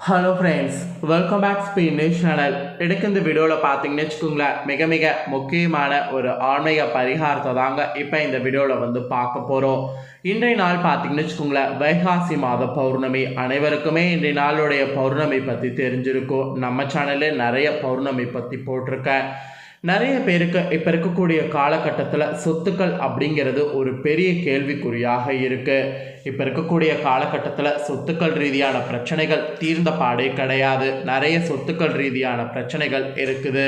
Hello friends welcome back speed news channel எனக்கு இந்த வீடியோவில் பார்த்தீங்கன்னு வச்சுக்கோங்களேன் மிக மிக முக்கியமான ஒரு ஆன்மீக பரிகாரத்தை தாங்க இப்போ இந்த வீடியோவில் வந்து பார்க்க போகிறோம் இன்றைய நாள் பார்த்தீங்கன்னு வச்சுக்கோங்களேன் வைகாசி மாத பௌர்ணமி. அனைவருக்குமே இன்றைய நாளுடைய பௌர்ணமி பற்றி தெரிஞ்சிருக்கும். நம்ம சேனலில் நிறைய பௌர்ணமி பற்றி போட்டிருக்கேன். நிறைய பேருக்கு இப்போ இருக்கக்கூடிய காலகட்டத்தில் சொத்துக்கள் அப்படிங்கிறது ஒரு பெரிய கேள்விக்குறியாக இருக்குது இப்போ இருக்கக்கூடிய காலகட்டத்தில் சொத்துக்கள் ரீதியான பிரச்சனைகள் தீர்ந்த பாடே கிடையாது. நிறைய சொத்துக்கள் ரீதியான பிரச்சனைகள் இருக்குது.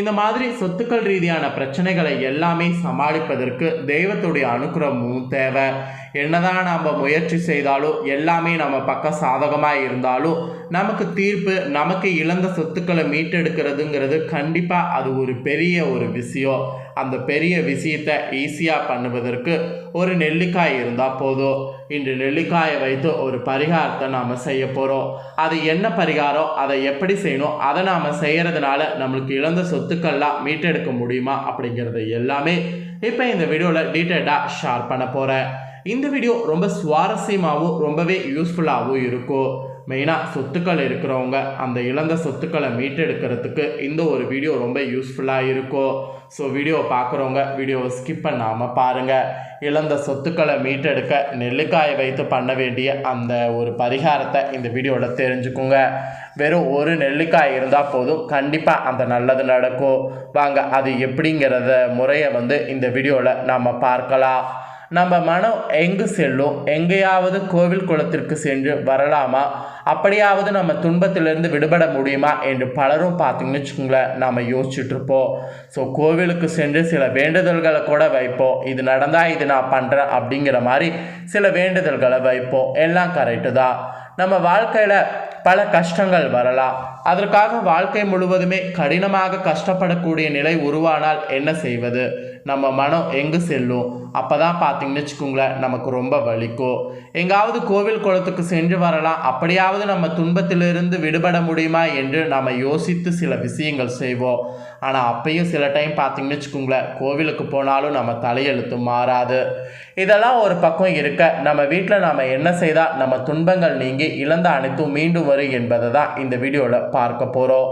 இந்த மாதிரி சொத்துக்கள் ரீதியான பிரச்சனைகளை எல்லாமே சமாளிப்பதற்கு தெய்வத்துடைய அனுகிரகமும் தேவை. என்னதான் நம்ம முயற்சி செய்தாலும் எல்லாமே நம்ம பக்கம் சாதகமாக இருந்தாலும் நமக்கு தீர்ப்பு நமக்கு இழந்த சொத்துக்களை மீட்டெடுக்கிறதுங்கிறது கண்டிப்பாக அது ஒரு பெரிய ஒரு விஷயம். அந்த பெரிய விஷயத்தை ஈஸியாக பண்ணுவதற்கு ஒரு நெல்லிக்காய் இருந்தால் போதும். இன்று நெல்லிக்காயை வைத்து ஒரு பரிகாரத்தை நாம் செய்ய போகிறோம் அது என்ன பரிகாரம் அதை எப்படி செய்யணும் அதை நாம் செய்கிறதுனால நம்மளுக்கு இழந்த சொத்துக்கள்லாம் மீட்டெடுக்க முடியுமா அப்படிங்கிறது எல்லாமே இப்போ இந்த வீடியோவில் டீட்டெயிலாக ஷேர் பண்ண போகிறேன் இந்த வீடியோ ரொம்ப சுவாரஸ்யமாகவும் ரொம்பவே யூஸ்ஃபுல்லாகவும் இருக்கும் மெயினாக சொத்துக்கள் இருக்கிறவங்க அந்த இழந்த சொத்துக்களை மீட்டெடுக்கிறதுக்கு இந்த ஒரு வீடியோ ரொம்ப யூஸ்ஃபுல்லாக இருக்கும் ஸோ வீடியோ பார்க்குறவங்க வீடியோவை ஸ்கிப் பண்ணாமல் பாருங்கள் இழந்த சொத்துக்களை மீட்டெடுக்க நெல்லிக்காயை வைத்து பண்ண வேண்டிய அந்த ஒரு பரிகாரத்தை இந்த வீடியோவில் தெரிஞ்சுக்குங்க. வெறும் ஒரு நெல்லிக்காய் இருந்தால் போதும் கண்டிப்பாக அந்த நல்லது நடக்கும். வாங்க அது எப்படிங்கிறத முறையை வந்து இந்த வீடியோவில் நாம் பார்க்கலாம். நம்ம மனம் எங்கு செல்லும்? எங்கேயாவது கோவில் குளத்திற்கு சென்று வரலாமா? அப்படியாவது நம்ம துன்பத்திலிருந்து விடுபட முடியுமா? என்று பலரும் பார்த்தீங்கன்னு வச்சுக்கோங்களேன் நாம் யோசிச்சுட்ருப்போம் ஸோ கோவிலுக்கு சென்று சில வேண்டுதல்களை கூட வைப்போம். இது நடந்தால் இது நான் பண்ணுறேன் அப்படிங்கிற மாதிரி சில வேண்டுதல்களை வைப்போம். எல்லாம் கரெக்டு தான். நம்ம வாழ்க்கையில் பல கஷ்டங்கள் வரலாம். அதற்காக வாழ்க்கை முழுவதுமே கடினமாக கஷ்டப்படக்கூடிய நிலை உருவானால் என்ன செய்வது? நம்ம மனம் எங்கு செல்லும்? அப்போ தான் பார்த்தீங்கன்னு வச்சுக்கோங்களேன் நமக்கு ரொம்ப வலிக்கும். எங்காவது கோவில் குளத்துக்கு சென்று வரலாம். அப்படியாவது நம்ம துன்பத்திலிருந்து விடுபட முடியுமா என்று நாம் யோசித்து சில விஷயங்கள் செய்வோம். ஆனால் அப்பையும் சில டைம் பார்த்தீங்கன்னு வச்சுக்கோங்களேன் கோவிலுக்கு போனாலும் நம்ம தலையெழுத்து மாறாது. இதெல்லாம் ஒரு பக்கம் இருக்க நம்ம வீட்டில் நாம் என்ன செய்தால் நம்ம துன்பங்கள் நீங்கி இழந்த அனைத்தும் மீண்டும் வரும் என்பதை தான் இந்த வீடியோவில் பார்க்க போகிறோம்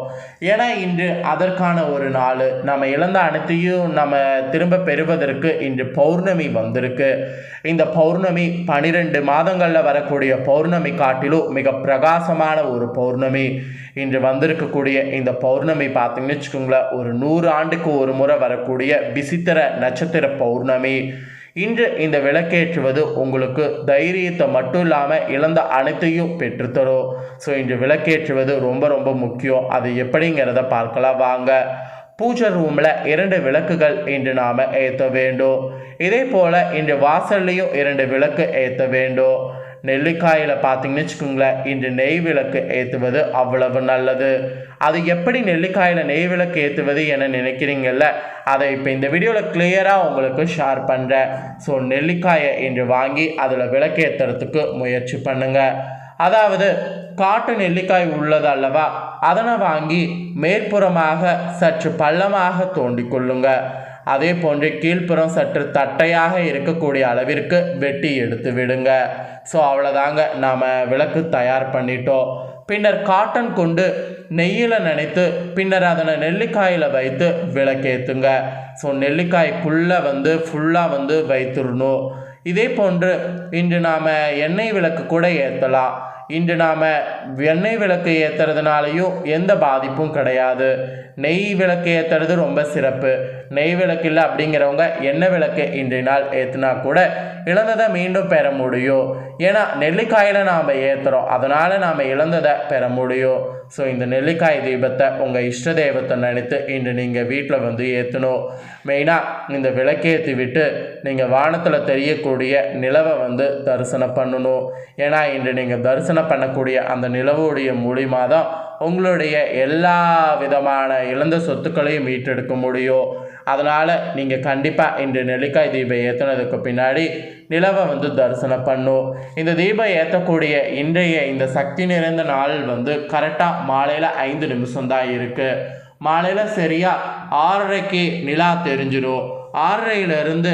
ஏன்னா இன்று அதற்கான ஒரு நாள் நம்ம இழந்த அனைத்தையும் நம்ம திரும்ப பெறுவதற்கு இன்று பௌர்ணமி வந்திருக்கு. இந்த பௌர்ணமி பனிரெண்டு மாதங்களில் வரக்கூடிய பௌர்ணமி காட்டிலும் மிக பிரகாசமான ஒரு பௌர்ணமி. இன்று வந்திருக்கக்கூடிய இந்த பௌர்ணமி பார்த்தீங்கன்னு வச்சுக்கோங்களேன் ஒரு நூறு ஆண்டுக்கு ஒரு முறை வரக்கூடிய விசித்திர நட்சத்திர பௌர்ணமி. இன்று இந்த விளக்கேற்றுவது உங்களுக்கு தைரியத்தை மட்டும் இல்லாமல் இழந்த அனைத்தையும் பெற்றுத்தரும். ஸோ இன்று விளக்கேற்றுவது ரொம்ப ரொம்ப முக்கியம். அது எப்படிங்கிறத பார்க்கலாம் வாங்க. பூஜை ரூமில் இரண்டு விளக்குகள் இன்று நாம் ஏற்ற வேண்டும். இதே போல் இன்று வாசல்லையும் இரண்டு விளக்கு ஏற்ற வேண்டும். நெல்லிக்காயில் பார்த்தீங்கன்னு வச்சுக்கோங்களேன் இன்று நெய் விளக்கு ஏற்றுவது அவ்வளவு நல்லது. அது எப்படி நெல்லிக்காயில் நெய் விளக்கு ஏற்றுவது என நினைக்கிறீங்கல்ல அதை இப்போ இந்த வீடியோவில் கிளியராக உங்களுக்கு ஷேர் பண்ணுறேன் ஸோ நெல்லிக்காயை இன்று வாங்கி அதில் விளக்கு ஏற்றுறதுக்கு முயற்சி பண்ணுங்கள் அதாவது காட்டு நெல்லிக்காய் உள்ளது அல்லவா அதனை வாங்கி மேற்புறமாக சற்று பள்ளமாக தோண்டிக் கொள்ளுங்கள் அதே போன்று கீழ்ப்புறம் சற்று தட்டையாக இருக்கக்கூடிய அளவிற்கு வெட்டி எடுத்து விடுங்க. ஸோ அவ்வளோதாங்க நாம் விளக்கு தயார் பண்ணிட்டோம். பின்னர் காட்டன் கொண்டு நெய்யில் நினைத்து பின்னர் அதனை நெல்லிக்காயில் வைத்து விளக்கேற்றுங்க ஸோ நெல்லிக்காய்க்குள்ளே வந்து ஃபுல்லாக வந்து வைத்துடணும். இதே போன்று இன்று நாம் எண்ணெய் விளக்கு கூட ஏற்றலாம் இன்று நாம் எண்ணெய் விளக்கு ஏற்றுறதுனாலையும் எந்த பாதிப்பும் கிடையாது. நெய் விளக்கு ஏற்றுறது ரொம்ப சிறப்பு. நெய் விளக்கு இல்லை அப்படிங்கிறவங்க எண்ணெய் விளக்கு இன்றைய நாள் ஏற்றுனா கூட இழந்ததை மீண்டும் பெற முடியும். ஏன்னா நெல்லிக்காயில் நாம் ஏற்றுறோம் அதனால் நாம் இழந்ததை பெற முடியும். ஸோ இந்த நெல்லிக்காய் தீபத்தை உங்கள் இஷ்ட தெய்வத்தை நினைத்து இன்று நீங்கள் வீட்டில் வந்து ஏற்றணும் மெயினாக இந்த விளக்கேற்றி விட்டு நீங்கள் வானத்தில் தெரியக்கூடிய நிலவை வந்து தரிசனம் பண்ணணும். ஏன்னா இன்று நீங்கள் தரிசனம் பண்ணக்கூடிய அந்த நிலவுடைய மூலியமாக தான் உங்களுடைய எல்லா விதமான இழந்த சொத்துக்களையும் மீட்டெடுக்க முடியும். அதனால் நீங்கள் கண்டிப்பாக இன்று நெல்லிக்காய் தீபம் ஏற்றுனதுக்கு பின்னாடி நிலவை வந்து தரிசனம் பண்ணும் இந்த தீபம் ஏற்றக்கூடிய இன்றைய இந்த சக்தி நிறைந்த நாள் வந்து கரெக்டாக மாலையில் ஐந்து நிமிஷம் தான் இருக்குது மாலையில் சரியாக ஆறரைக்கு நிலா தெரிஞ்சிடும் ஆறரையிலிருந்து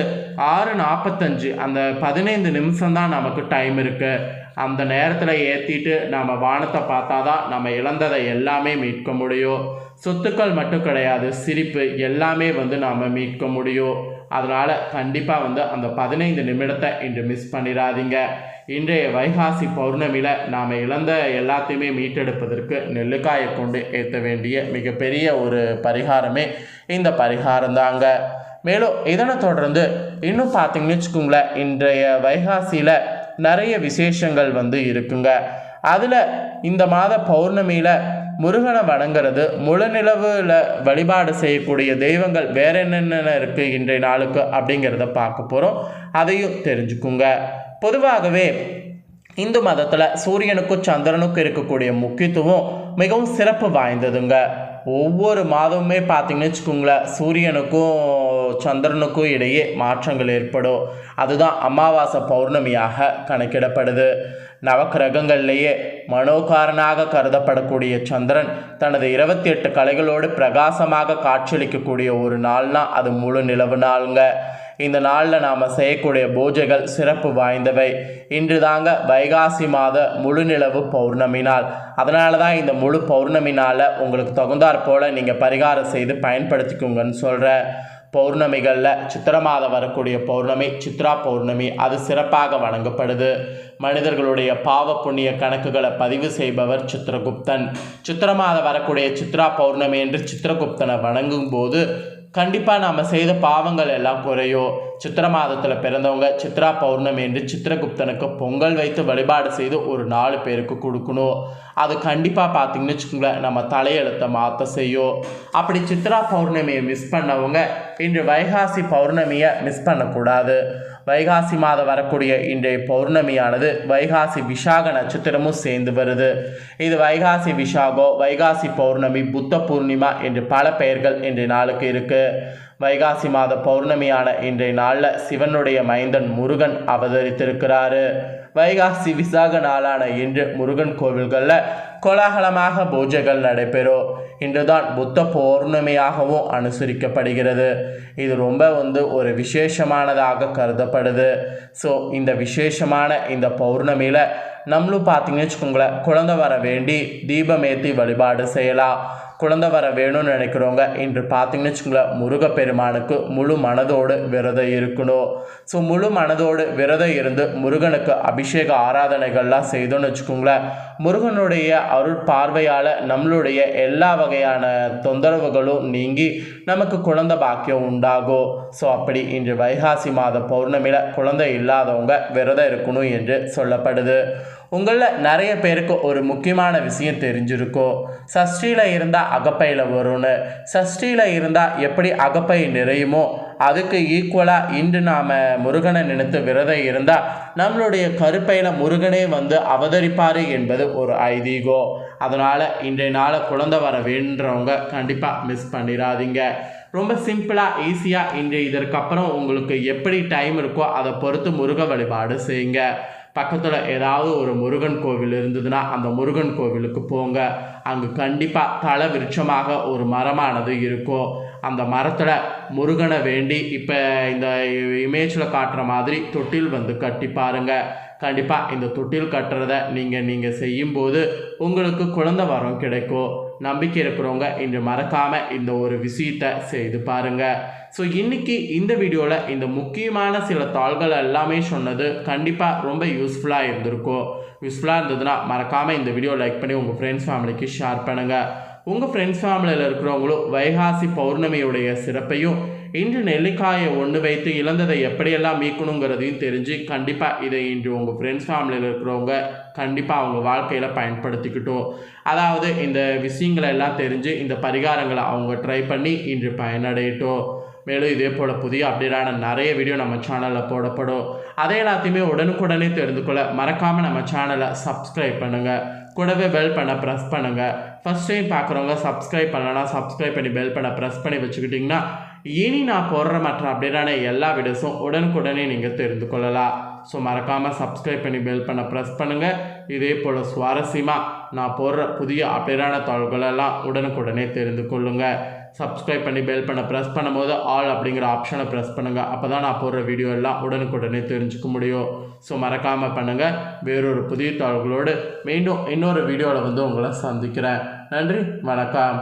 ஆறு நாற்பத்தஞ்சு அந்த பதினைந்து நிமிஷம் தான் நமக்கு டைம் இருக்குது அந்த நேரத்தில் ஏற்றிட்டு நம்ம வானத்தை பார்த்தா தான் நம்ம இழந்ததை எல்லாமே மீட்க முடியும். சொத்துக்கள் மட்டும் கிடையாது சிரிப்பு எல்லாமே வந்து நாம் மீட்க முடியும். அதனால் கண்டிப்பாக வந்து அந்த பதினைந்து நிமிடத்தை இன்று மிஸ் பண்ணிடாதீங்க. இன்றைய வைகாசி பௌர்ணமியில் நாம் இழந்த எல்லாத்தையுமே மீட்டெடுப்பதற்கு நெல்லுக்காயை கொண்டு ஏற்ற வேண்டிய மிகப்பெரிய ஒரு பரிகாரமே இந்த பரிகாரம் தாங்க. மேலும் இதனை தொடர்ந்து இன்னும் பார்த்தீங்கன்னு வச்சுக்கோங்களேன் இன்றைய வைகாசியில் நிறைய விசேஷங்கள் வந்து இருக்குங்க. அதில் இந்த மாத பௌர்ணமியில் முருகனை வணங்குறது முழுநிலவில் வழிபாடு செய்யக்கூடிய தெய்வங்கள் வேற என்னென்ன இருக்குது இன்றைய நாளுக்கு அப்படிங்கிறத பார்க்க போகிறோம் அதையும் தெரிஞ்சுக்குங்க. பொதுவாகவே இந்து மதத்தில் சூரியனுக்கும் சந்திரனுக்கும் இருக்கக்கூடிய முக்கியத்துவம் மிகவும் சிறப்பு வாய்ந்ததுங்க. ஒவ்வொரு மாதமுமே பார்த்தீங்கன்னு வச்சுக்கோங்களேன் சூரியனுக்கும் சந்திரனுக்கும் இடையே மாற்றங்கள் ஏற்படும். அதுதான் அமாவாசை பௌர்ணமியாக கணக்கிடப்படுது. நவக்கிரகங்கள்லேயே மனோகாரனாக கருதப்படக்கூடிய சந்திரன் தனது இருபத்தி எட்டு கலைகளோடு பிரகாசமாக காட்சியளிக்கக்கூடிய ஒரு நாள்னா அது முழு நிலவு நாளுங்க. இந்த நாளில் நாம் செய்யக்கூடிய பூஜைகள் சிறப்பு வாய்ந்தவை. இன்று தாங்க வைகாசி மாத முழு நிலவு பௌர்ணமி நாள். அதனால தான் இந்த முழு பௌர்ணமி உங்களுக்கு தகுந்தாற் போல் நீங்கள் பரிகாரம் செய்து பயன்படுத்திக்கோங்கன்னு சொல்கிறேன் பௌர்ணமிகளில் சித்திர மாதம் வரக்கூடிய பௌர்ணமி சித்ரா பௌர்ணமி அது சிறப்பாக வணங்கப்படுது மனிதர்களுடைய பாவ புண்ணிய கணக்குகளை பதிவு செய்பவர் சித்திரகுப்தன். சித்திர மாதம் வரக்கூடிய சித்ரா பௌர்ணமி என்று சித்திரகுப்தனை வணங்கும் போது கண்டிப்பாக நாம் செய்த பாவங்கள் எல்லாம் குறையும் சித்திர மாதத்தில் பிறந்தவங்க சித்ரா பௌர்ணமி என்று சித்திரகுப்தனுக்கு பொங்கல் வைத்து வழிபாடு செய்து ஒரு நாலு பேருக்கு கொடுக்கணும். அது கண்டிப்பாக பார்த்தீங்கன்னு வச்சுக்கோங்களேன் நம்ம தலையெழுத்தை மாற்ற செய்யும். அப்படி சித்ரா பௌர்ணமியை மிஸ் பண்ணவங்க இன்று வைகாசி பௌர்ணமியை மிஸ் பண்ணக்கூடாது. வைகாசி மாதம் வரக்கூடிய இன்றைய பௌர்ணமியானது வைகாசி விசாக நட்சத்திரமும் சேர்ந்து வருது. இது வைகாசி விசாகோ வைகாசி பௌர்ணமி புத்த பூர்ணிமா என்று பல பெயர்கள் இன்றைய நாளுக்கு இருக்குது வைகாசி மாத பௌர்ணமியான இன்றைய நாளில் சிவனுடைய மைந்தன் முருகன் அவதரித்திருக்கிறாரு. வைகாசி விசாக நாளான இன்று முருகன் கோவில்களில் கோலாகலமாக பூஜைகள் நடைபெறும். இன்றுதான் புத்த பௌர்ணமியாகவும் அனுசரிக்கப்படுகிறது. இது ரொம்ப வந்து ஒரு விசேஷமானதாக கருதப்படுது. ஸோ இந்த விசேஷமான இந்த பௌர்ணமியில் நம்மளும் பார்த்தீங்கன்னு வச்சுக்கோங்களேன் குழந்தை வர வேண்டி தீபமேத்தி வழிபாடு செய்யலாம். குழந்தை வர வேணும்னு நினைக்கிறவங்க இன்று பார்த்தீங்கன்னு வச்சுக்கோங்களேன் முருகப்பெருமானுக்கு முழு மனதோடு விரதம் இருக்கணும். ஸோ முழு மனதோடு விரதம் இருந்து முருகனுக்கு அபிஷேக ஆராதனைகள்லாம் செய்தோன்னு வச்சுக்கோங்களேன் முருகனுடைய அருள் பார்வையால் நம்மளுடைய எல்லா வகையான தொந்தரவுகளும் நீங்கி நமக்கு குழந்தை பாக்கியம் உண்டாகும். ஸோ அப்படி இன்று வைகாசி மாத பௌர்ணமியில் குழந்தை இல்லாதவங்க விரதம் இருக்கணும் என்று சொல்லப்படுது. உங்களில் நிறைய பேருக்கு ஒரு முக்கியமான விஷயம் தெரிஞ்சிருக்கும் சஷ்டியில் இருந்தால் அகப்பையில் வரும்னு. சஷ்டியில் இருந்தால் எப்படி அகப்பை நிறையுமோ அதுக்கு ஈக்குவலாக இன்று நாம் முருகனை நினைத்து விரதம் இருந்தால் நம்மளுடைய கருப்பையில் முருகனே வந்து அவதரிப்பார் என்பது ஒரு ஐதீகம் அதனால் இன்றைய நாளை குழந்தை வர வேண்டுறவங்க கண்டிப்பாக மிஸ் பண்ணிடாதீங்க. ரொம்ப சிம்பிளாக ஈஸியாக இன்றைய இதற்கப்புறம் உங்களுக்கு எப்படி டைம் இருக்கோ அதை பொறுத்து முருக வழிபாடு செய்யுங்க. பக்கத்தில் ஏதாவது ஒரு முருகன் கோவில் இருந்ததுன்னா அந்த முருகன் கோவிலுக்கு போங்க. அங்கே கண்டிப்பாக தலை விருட்சமாக ஒரு மரமானது இருக்கும் அந்த மரத்தில் முருகனை வேண்டி இப்போ இந்த இமேஜில் காட்டுற மாதிரி தொட்டில் வந்து கட்டி பாருங்கள் கண்டிப்பாக இந்த தொட்டில் கட்டுறத நீங்கள் நீங்கள் செய்யும்போது உங்களுக்கு குழந்தை வரம் கிடைக்கும். நம்பிக்கை இருக்கிறவங்க இன்று மறக்காமல் இந்த ஒரு விஷயத்தை செய்து பாருங்கள் ஸோ இன்றைக்கி இந்த வீடியோவில் இந்த முக்கியமான சில தாள்கள் எல்லாமே சொன்னது கண்டிப்பாக ரொம்ப யூஸ்ஃபுல்லாக இருந்திருக்கும். யூஸ்ஃபுல்லாக இருந்ததுன்னா மறக்காமல் இந்த வீடியோ லைக் பண்ணி உங்கள் ஃப்ரெண்ட்ஸ் ஃபேமிலிக்கு ஷேர் பண்ணுங்கள் உங்கள் ஃப்ரெண்ட்ஸ் ஃபேமிலியில் இருக்கிறவங்களும் வைகாசி பௌர்ணமியுடைய சிறப்பையும் இன்று நெல்லிக்காயை ஒன்று வைத்து இழந்ததை எப்படியெல்லாம் மீட்கணுங்கிறதையும் தெரிஞ்சு கண்டிப்பாக இதை இன்று உங்கள் ஃப்ரெண்ட்ஸ் ஃபேமிலியில் இருக்கிறவங்க கண்டிப்பாக அவங்க வாழ்க்கையில் பயன்படுத்திக்கிட்டோம். அதாவது இந்த விஷயங்களை எல்லாம் தெரிஞ்சு இந்த பரிகாரங்களை அவங்க ட்ரை பண்ணி இன்று பயனடையட்டும். மேலும் இதே போல் புதிய அப்டேட்டான நிறைய வீடியோ நம்ம சேனலில் போடப்படும். அதை எல்லாத்தையுமே உடனுக்குடனே தெரிந்து கொள்ள மறக்காமல் நம்ம சேனலை சப்ஸ்கிரைப் பண்ணுங்கள் கூடவே பெல் பண்ண ப்ரெஸ் பண்ணுங்கள் ஃபஸ்ட் டைம் பார்க்குறவங்க சப்ஸ்கிரைப் பண்ணலன்னா சப்ஸ்கிரைப் பண்ணி பெல் பண்ண ப்ரெஸ் பண்ணி வச்சுக்கிட்டிங்கன்னா இனி நான் போடுற மற்ற அப்டேட்டான எல்லா வீடியோஸும் உடனுக்குடனே நீங்கள் தெரிந்து கொள்ளலாம். ஸோ மறக்காமல் சப்ஸ்கிரைப் பண்ணி பெல் பண்ண ப்ரெஸ் பண்ணுங்கள் இதே போல் சுவாரஸ்யமாக நான் போடுற புதிய அப்டேட்டான தகவல்களெல்லாம் உடனுக்குடனே தெரிந்து கொள்ளுங்கள் சப்ஸ்கிரைப் பண்ணி பெல் பண்ண ப்ரெஸ் பண்ணும்போது ஆல் அப்படிங்கிற ஆப்ஷனை ப்ரெஸ் பண்ணுங்கள் அப்போ தான் நான் போடுற வீடியோ எல்லாம் உடனுக்குடனே தெரிஞ்சுக்க முடியும். ஸோ மறக்காமல் பண்ணுங்கள் வேறொரு புதிய தாள்களோடு மீண்டும் இன்னொரு வீடியோவில் வந்து உங்களை சந்திக்கிறேன். நன்றி வணக்கம்.